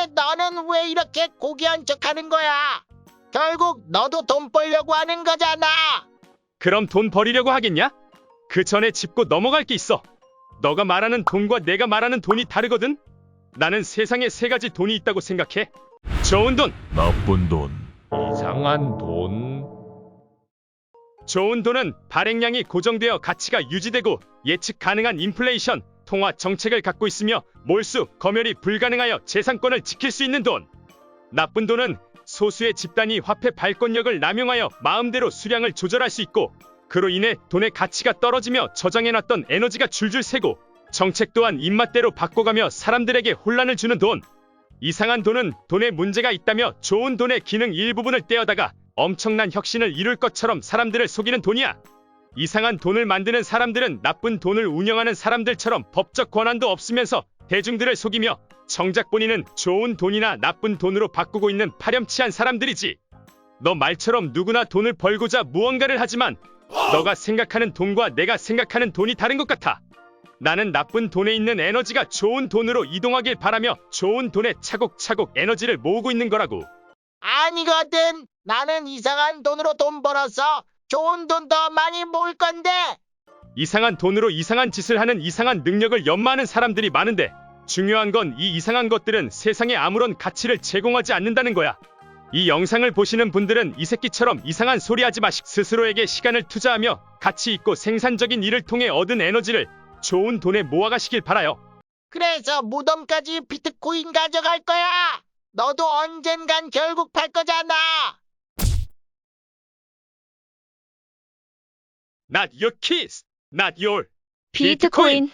근데 너는 왜 이렇게 고귀한 척 하는 거야? 결국 너도 돈 벌려고 하는 거잖아. 그럼 돈 버리려고 하겠냐? 그 전에 짚고 넘어갈 게 있어. 너가 말하는 돈과 내가 말하는 돈이 다르거든? 나는 세상에 세 가지 돈이 있다고 생각해. 좋은 돈, 나쁜 돈, 이상한 돈. 좋은 돈은 발행량이 고정되어 가치가 유지되고 예측 가능한 인플레이션, 통화 정책을 갖고 있으며 몰수, 검열이 불가능하여 재산권을 지킬 수 있는 돈. 나쁜 돈은 소수의 집단이 화폐 발권력을 남용하여 마음대로 수량을 조절할 수 있고 그로 인해 돈의 가치가 떨어지며 저장해놨던 에너지가 줄줄 새고 정책 또한 입맛대로 바꿔가며 사람들에게 혼란을 주는 돈. 이상한 돈은 돈에 문제가 있다며 좋은 돈의 기능 일부분을 떼어다가 엄청난 혁신을 이룰 것처럼 사람들을 속이는 돈이야. 이상한 돈을 만드는 사람들은 나쁜 돈을 운영하는 사람들처럼 법적 권한도 없으면서 대중들을 속이며 정작 본인은 좋은 돈이나 나쁜 돈으로 바꾸고 있는 파렴치한 사람들이지. 너 말처럼 누구나 돈을 벌고자 무언가를 하지만 너가 생각하는 돈과 내가 생각하는 돈이 다른 것 같아. 나는 나쁜 돈에 있는 에너지가 좋은 돈으로 이동하길 바라며 좋은 돈에 차곡차곡 에너지를 모으고 있는 거라고. 아니거든. 나는 이상한 돈으로 돈 벌어서 좋은 돈 더 많이 모을 건데. 이상한 돈으로 이상한 짓을 하는 이상한 능력을 연마하는 사람들이 많은데 중요한 건 이 이상한 것들은 세상에 아무런 가치를 제공하지 않는다는 거야. 이 영상을 보시는 분들은 이 새끼처럼 이상한 소리 하지 마시 스스로에게 시간을 투자하며 가치 있고 생산적인 일을 통해 얻은 에너지를 좋은 돈에 모아가시길 바라요. 그래서 무덤까지 비트코인 가져갈 거야. 너도 언젠간 결국 팔 거잖아. Not your keys, not your 비트코인